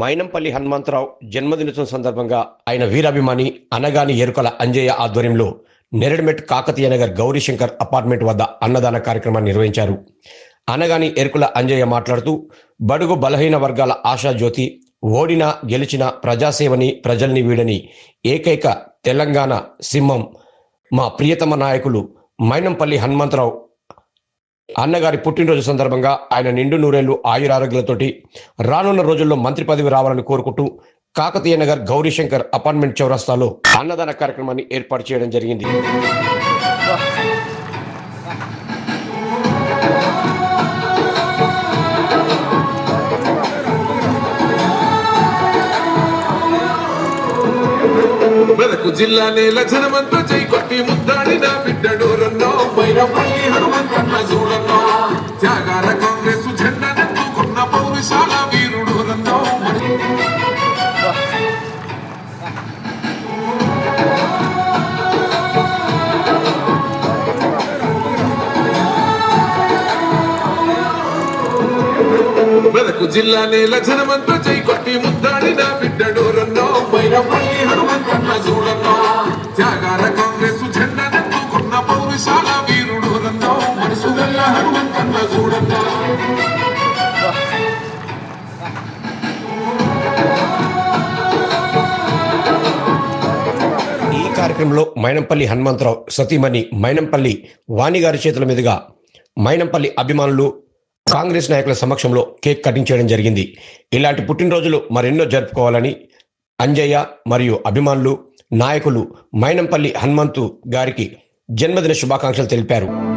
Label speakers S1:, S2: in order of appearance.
S1: మైనంపల్లి హనుమంతరావు జన్మదినోత్సవం సందర్భంగా ఆయన వీరాభిమాని అనగాని ఎరుకల అంజయ్య ఆధ్వర్యంలో నెరడిమెట్ కాకతీయ నగర్ గౌరీశంకర్ అపార్ట్మెంట్ వద్ద అన్నదాన కార్యక్రమాన్ని నిర్వహించారు. అనగాని ఎరుకుల అంజయ్య మాట్లాడుతూ బడుగు బలహీన వర్గాల ఆశాజ్యోతి ఓడిన గెలిచిన ప్రజాసేవని ప్రజల్ని వీడని ఏకైక తెలంగాణ సింహం మా ప్రియతమ నాయకులు మైనంపల్లి హనుమంతరావు అన్నగారి పుట్టినరోజు సందర్భంగా ఆయన నిండు నూరేళ్ళు ఆయురారోగ్యాలతోటి రానున్న రోజుల్లో మంత్రి పదవి రావాలని కోరుకుంటూ కాకతీయ నగర్ గౌరీశంకర్ అపార్ట్మెంట్ చౌరస్తాలో అన్నదాన కార్యక్రమాన్ని ఏర్పాటు చేయడం జరిగింది.
S2: జిల్లా నేల జనమంతా చేయి కొట్టి ముద్దాడిన బిడ్డడు రన్నో వైరపల్లి హనుమంతన్న చూడన్నో త్యాగాల కాంగ్రెస్ జెండనెత్తుకున్న పౌరుషాల వీరుడు రన్నో మెదకు జిల్లా నేల జనమంతా చేయి కొట్టి ముద్దాడిన బిడ్డడు రన్నో వైరపల్లి హనుమంతన్న చూడన్నో త్యాగాల కాంగ్రెస్
S1: ఈ కార్యక్రమంలో మైనంపల్లి హనుమంతరావు సతీమణి మైనంపల్లి వాణి గారి చేతుల మీదుగా మైనంపల్లి అభిమానులు కాంగ్రెస్ నాయకుల సమక్షంలో కేక్ కటింగ్ చేయడం జరిగింది. ఇలాంటి పుట్టినరోజులు మరెన్నో జరుపుకోవాలని అంజయ్య మరియు అభిమానులు నాయకులు మైనంపల్లి హనుమంతు గారికి జన్మదిన శుభాకాంక్షలు తెలిపారు.